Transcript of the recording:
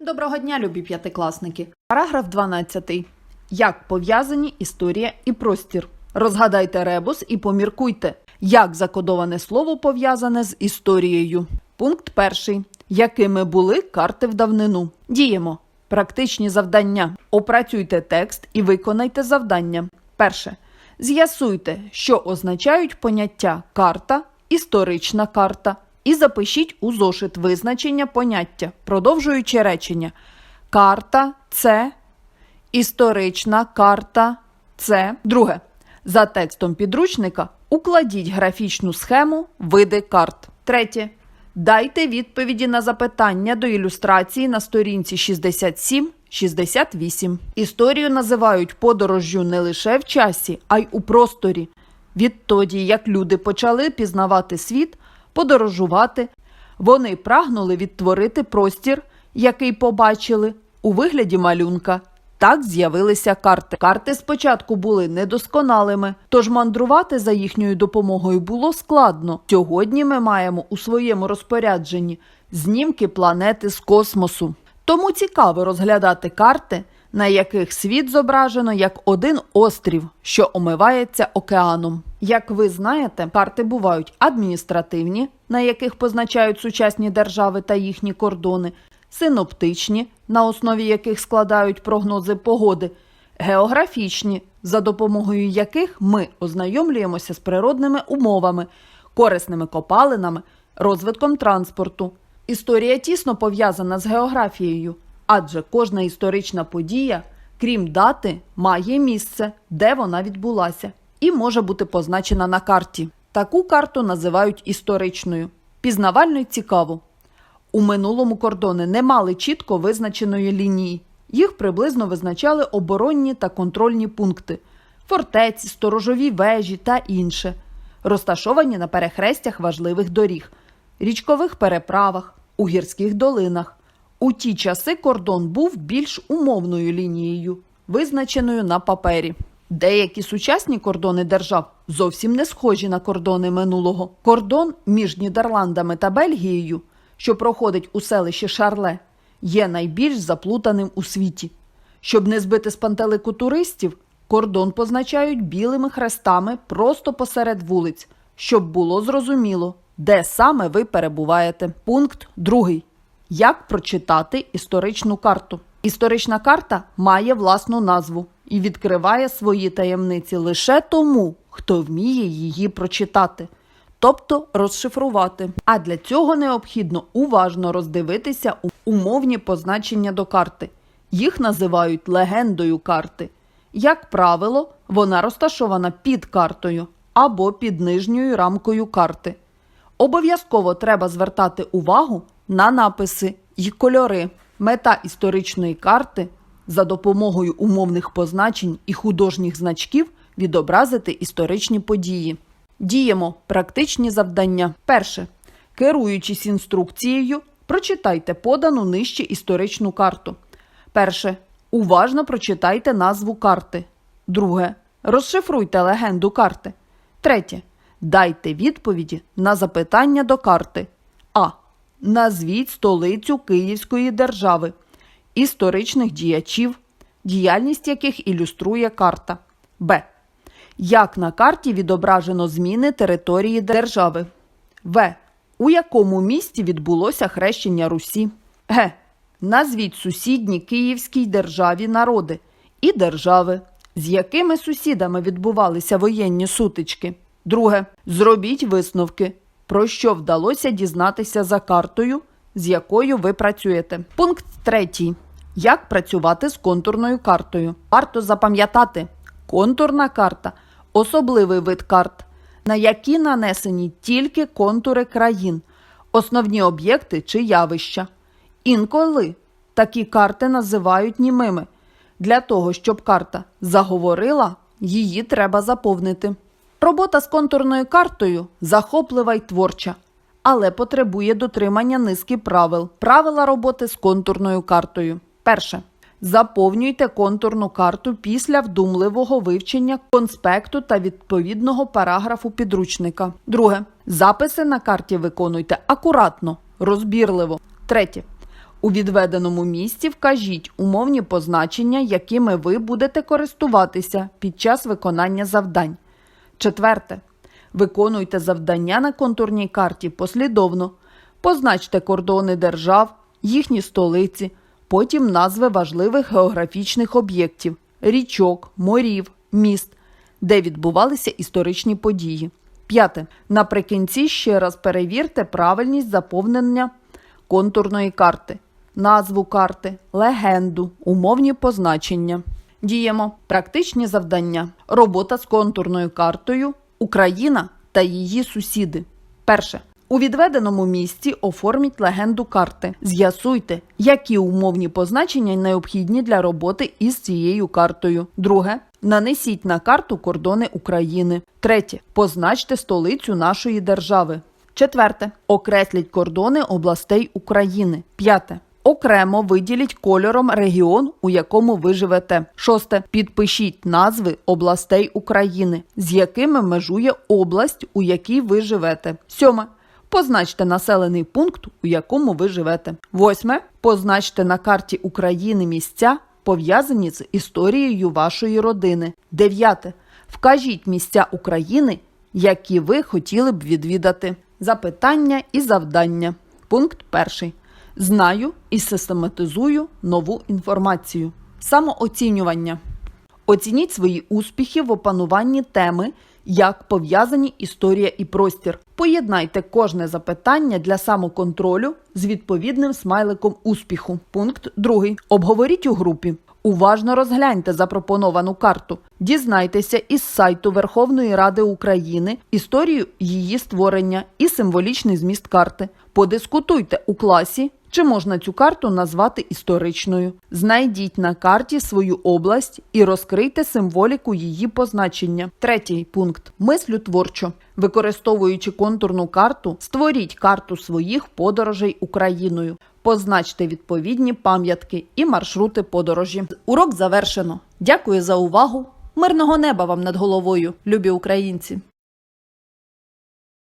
Доброго дня, любі п'ятикласники. Параграф 12. Як пов'язані історія і простір? Розгадайте ребус і поміркуйте, як закодоване слово пов'язане з історією. Пункт перший. Якими були карти в давнину? Діємо. Практичні завдання. Опрацюйте текст і виконайте завдання. Перше. З'ясуйте, що означають поняття карта, історична карта, і запишіть у зошит визначення поняття, продовжуючи речення. Карта це історична карта це. Друге. За текстом підручника укладіть графічну схему види карт. Третє. Дайте відповіді на запитання до ілюстрації на сторінці 67-68. Історію називають подорожжю не лише в часі, а й у просторі. Відтоді, як люди почали пізнавати світ, подорожувати, вони прагнули відтворити простір, який побачили, у вигляді малюнка. Так з'явилися карти. Карти спочатку були недосконалими, тож мандрувати за їхньою допомогою було складно. Сьогодні ми маємо у своєму розпорядженні знімки планети з космосу. Тому цікаво розглядати карти, на яких світ зображено як один острів, що омивається океаном. Як ви знаєте, карти бувають адміністративні, на яких позначають сучасні держави та їхні кордони, синоптичні, на основі яких складають прогнози погоди, географічні, за допомогою яких ми ознайомлюємося з природними умовами, корисними копалинами, розвитком транспорту. Історія тісно пов'язана з географією, адже кожна історична подія, крім дати, має місце, де вона відбулася, і може бути позначена на карті. Таку карту називають історичною. Пізнавально й цікаво. У минулому кордони не мали чітко визначеної лінії. Їх приблизно визначали оборонні та контрольні пункти, фортеці, сторожові вежі та інше, розташовані на перехрестях важливих доріг, річкових переправах, у гірських долинах. У ті часи кордон був більш умовною лінією, визначеною на папері. Деякі сучасні кордони держав зовсім не схожі на кордони минулого. Кордон між Нідерландами та Бельгією, що проходить у селищі Шарле, є найбільш заплутаним у світі. Щоб не збити з пантелику туристів, кордон позначають білими хрестами просто посеред вулиць, щоб було зрозуміло, де саме ви перебуваєте. Пункт другий. Як прочитати історичну карту? Історична карта має власну назву і відкриває свої таємниці лише тому, хто вміє її прочитати, тобто розшифрувати. А для цього необхідно уважно роздивитися умовні позначення до карти. Їх називають легендою карти. Як правило, вона розташована під картою або під нижньою рамкою карти. Обов'язково треба звертати увагу на написи і кольори. Мета історичної карти за допомогою умовних позначень і художніх значків відобразити історичні події. Діємо практичні завдання. Перше. Керуючись інструкцією, прочитайте подану нижче історичну карту. Перше. Уважно прочитайте назву карти. Друге. Розшифруйте легенду карти. Третє. Дайте відповіді на запитання до карти. А. Назвіть столицю Київської держави, історичних діячів, діяльність яких ілюструє карта. Б. Як на карті відображено зміни території держави. В. У якому місті відбулося хрещення Русі? Г. Назвіть сусідні Київській державі народи і держави, з якими сусідами відбувалися воєнні сутички. Друге. Зробіть висновки, про що вдалося дізнатися за картою, з якою ви працюєте. Пункт третій. Як працювати з контурною картою? Варто запам'ятати, контурна карта особливий вид карт, на які нанесені тільки контури країн, основні об'єкти чи явища. Інколи такі карти називають німими. Для того, щоб карта заговорила, її треба заповнити. Робота з контурною картою захоплива й творча, але потребує дотримання низки правил. Правила роботи з контурною картою. Перше. Заповнюйте контурну карту після вдумливого вивчення конспекту та відповідного параграфу підручника. Друге. Записи на карті виконуйте акуратно, розбірливо. Третє. У відведеному місці вкажіть умовні позначення, якими ви будете користуватися під час виконання завдань. Четверте. Виконуйте завдання на контурній карті послідовно. Позначте кордони держав, їхні столиці, потім назви важливих географічних об'єктів, річок, морів, міст, де відбувалися історичні події. П'яте. Наприкінці ще раз перевірте правильність заповнення контурної карти, назву карти, легенду, умовні позначення. Діємо практичні завдання. Робота з контурною картою Україна та її сусіди. Перше. У відведеному місці оформіть легенду карти. З'ясуйте, які умовні позначення необхідні для роботи із цією картою. Друге. Нанесіть на карту кордони України. Третє. Позначте столицю нашої держави. Четверте. Окресліть кордони областей України. П'яте. Окремо виділіть кольором регіон, у якому ви живете. Шосте. Підпишіть назви областей України, з якими межує область, у якій ви живете. Сьоме. Позначте населений пункт, у якому ви живете. Восьме. Позначте на карті України місця, пов'язані з історією вашої родини. Дев'яте. Вкажіть місця України, які ви хотіли б відвідати. Запитання і завдання. Пункт перший. Знаю і систематизую нову інформацію. Самооцінювання. Оцініть свої успіхи в опануванні теми, як пов'язані історія і простір. Поєднайте кожне запитання для самоконтролю з відповідним смайликом успіху. Пункт 2. Обговоріть у групі. Уважно розгляньте запропоновану карту. Дізнайтеся із сайту Верховної Ради України історію її створення і символічний зміст карти. Подискутуйте у класі, чи можна цю карту назвати історичною. Знайдіть на карті свою область і розкрийте символіку її позначення. Третій пункт мислю творчо. Використовуючи контурну карту, створіть карту своїх подорожей Україною. Позначте відповідні пам'ятки і маршрути подорожі. Урок завершено. Дякую за увагу. Мирного неба вам над головою, любі українці!